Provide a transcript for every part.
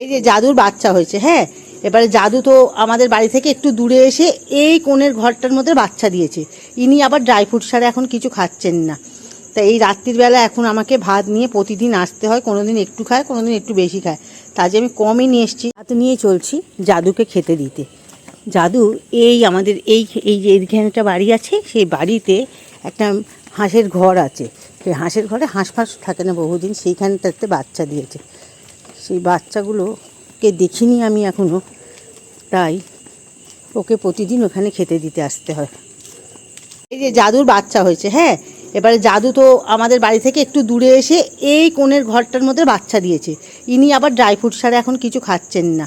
এই যে জাদুর বাচ্চা হয়েছে হ্যাঁ? এবারে জাদু তো আমাদের বাড়ি থেকে একটু দূরে এসে এই কোণের ঘরটার মধ্যে বাচ্চা দিয়েছে। ইনি আবার ড্রাই ফ্রুট ছাড়া এখন কিছু খাচ্ছেন না। তা এই রাত্রির বেলা এখন আমাকে ভাত নিয়ে প্রতিদিন আসতে হয়, কোনোদিন একটু খায়, কোনোদিন একটু বেশি খায়। তা যে আমি কমই নিয়ে এসেছি। হাতে নিয়ে চলছি জাদুকে খেতে দিতে। জাদু এই আমাদের এই এই যে একটা বাড়ি আছে, সেই বাড়িতে একটা হাঁসের ঘর আছে। সেই হাঁসের ঘরে হাঁস ফাঁস থাকে না বহুদিন, সেইখানটাতে বাচ্চা দিয়েছে। সেই বাচ্চাগুলোকে দেখিনি আমি এখনও তাই ওকে প্রতিদিন ওখানে খেতে দিতে আসতে হয়। এই যে জাদুর বাচ্চা হয়েছে হ্যাঁ? এবারে জাদু তো আমাদের বাড়ি থেকে একটু দূরে এসে এই কোণের ঘরটার মধ্যে বাচ্চা দিয়েছে। ইনি আবার ড্রাই ফ্রুট ছাড়া এখন কিছু খাচ্ছেন না।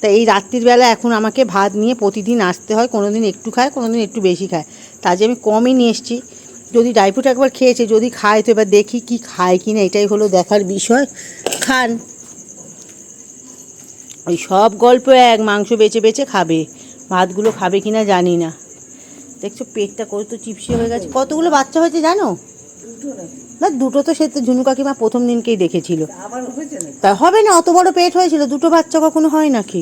তা এই রাত্রির বেলা এখন আমাকে ভাত নিয়ে প্রতিদিন আসতে হয় কোনো দিন একটু খায় কোনো দিন একটু বেশি খায়। তা যে আমি কমই নিয়ে এসেছি। যদি ড্রাই ফ্রুট একবার খেয়েছে, যদি খায়, তো এবার দেখি কি খায় কি না, এটাই হলো দেখার বিষয়। খান। ওই সব গল্প এক মাংস বেচে বেছে খাবে। ভাতগুলো খাবে কি না জানি না। দেখছ, পেটটা কত চিপসি হয়ে গেছে। কতগুলো বাচ্চা হয়েছে জানো? না, দুটো তো সে তো ঝুনু কাকিমা প্রথম দিনকেই দেখেছিল। তা হবে না, অত বড় পেট হয়েছিল, দুটো বাচ্চা কখনো হয় নাকি?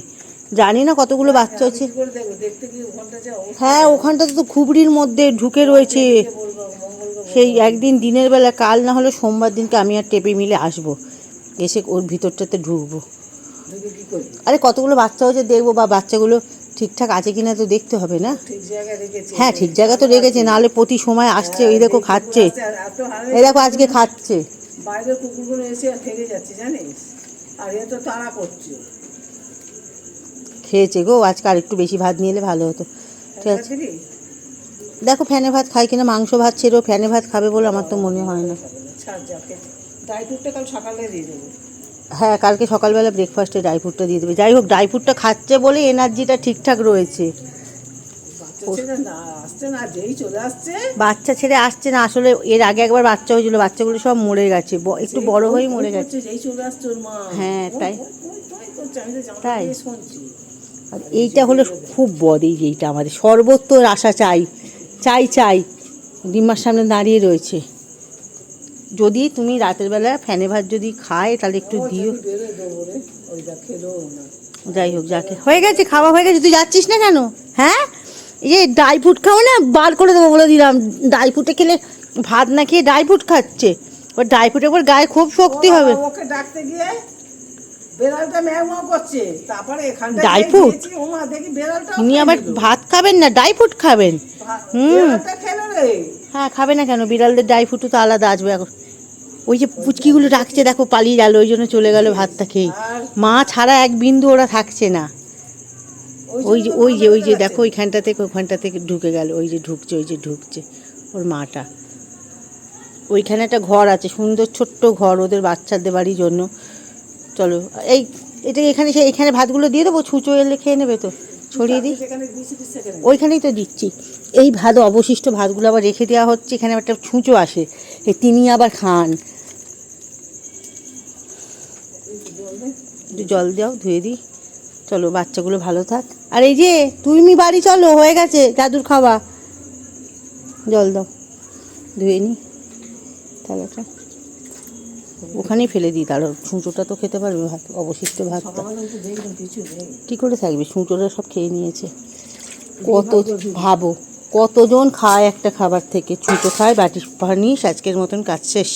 জানি না কতগুলো বাচ্চা হচ্ছে। ওখানটা হ্যাঁ ওখানটাতে তো খুবড়ির মধ্যে ঢুকে রয়েছে। সেই একদিন দিনের বেলা, কাল না হলে সোমবার দিনকে আমি আর টেপে মিলে আসব। এসে ওর ভিতরটাতে ঢুকবো। আরে কতগুলো বাচ্চা হয়েছে দেখব বা বাচ্চাগুলো ঠিকঠাক আছে কিনা তো দেখতে হবে না? হ্যাঁ ঠিক জায়গা তো রেখেছে নাহলে প্রতি সময় আসছে ওই দেখো খাচ্ছে। আর এই দেখো আজকে খাচ্ছে। বাইরের কুকুরগুলো এসে থেকে যাচ্ছে জানিস? আর এ তো তাড়া করছে। খেয়েছে গো আজকে আর একটু বেশি ভাত নিয়ে এলে ভালো হতো। ঠিক আছে। দেখো ফ্যানে ভাত খাই কিনা মাংস ভাত ছেড়েও ফ্যানে ভাত খাবে বলে আমার তো মনে হয় না। ছাড় যাকে কাল সকালে দিয়ে দেবো। হ্যাঁ কালকে সকালবেলা ব্রেকফাস্টে ড্রাই ফ্রুটটা দিয়ে দেবে যাই হোক ড্রাই ফ্রুটটা খাচ্ছে বলে এনার্জিটা ঠিকঠাক রয়েছে বাচ্চা ছেড়ে আসছে না আসলে এর আগে একবার বাচ্চা হয়েছিল বাচ্চাগুলো সব মরে গেছে একটু বড় ওই মরে গেছে হ্যাঁ, তাই। তাই? আর এইটা হলো খুব বদ এই আমাদের সর্বত্র আশা চাই চাই চাই ডিম্মার সামনে দাঁড়িয়ে রয়েছে যদি তুমি রাতের বেলা ফ্যানে ভাত যদি খায় তাহলে একটু দিও। যাই হোক যাকে। হয়ে গেছে খাওয়া হয়ে গেছে তুই যাচ্ছিস না কেন? হ্যাঁ? এই যে ড্রাই ফ্রুট খাও না বার করে দেবো বলে দিলাম। ড্রাই ফ্রুটে খেলে ভাত না খেয়ে ড্রাই ফ্রুট খাচ্ছে। ওর ড্রাই ফ্রুটের উপর গায়ে খুব শক্তি হবে। ওকে ডাকতে গিয়ে বেড়ালটা ম্যাও করছে। তারপরে এখানটা Dry fruit? দেখি বেড়ালটা তিনি আবার ভাত খাবেন না? ড্রাই ফ্রুট খাবেন? হুম। খেলো রে। হ্যাঁ খাবে না কেন? বিড়ালদের ড্রাই ফ্রুটও তো আলাদা আসবে এখন। ওই যে পুচকিগুলো রাখছে দেখো পালিয়ে গেল ওই জন্য চলে গেল ভাতটা খেয়ে। মা ছাড়া এক বিন্দু ওরা থাকছে না। ওই যে ওই যে ওই যে দেখো ওইখানটা থেকে ওখানটা থেকে ঢুকে গেল ওই যে ঢুকছে ওই যে ঢুকছে ওর মাটা। ওইখানে একটা ঘর আছে সুন্দর ছোট্ট ঘর ওদের বাচ্চাদের বাড়ির জন্য। চলো এই এটা এখানে সে এখানে ভাতগুলো দিয়ে দেবো? ছুঁচো এলে খেয়ে নেবে তো? ছড়িয়ে দিই? ওইখানেই তো দিচ্ছি। এই ভাত অবশিষ্ট ভাতগুলো আবার রেখে দেওয়া হচ্ছে এখানে একটা ছুঁচো আসে। এই তিনি আবার খান। একটু জল দাও ধুয়ে দিই। চলো বাচ্চাগুলো ভালো থাক। আর এই যে তুমি বাড়ি চলো হয়ে গেছে দাদুর খাওয়া। জল দাও ধুয়ে নি। থালাটা ওখানেই ফেলে দিই তার সুঁচোটা তো খেতে পারবে ভাত অবশিষ্ট ভাতটা কী করে থাকবে? সুঁচোটা সব খেয়ে নিয়েছে। কত ভাবো কতজন খায় একটা খাবার থেকে? ছুঁচো খায় বাটি পানি আজকের মতন কাজ শেষ।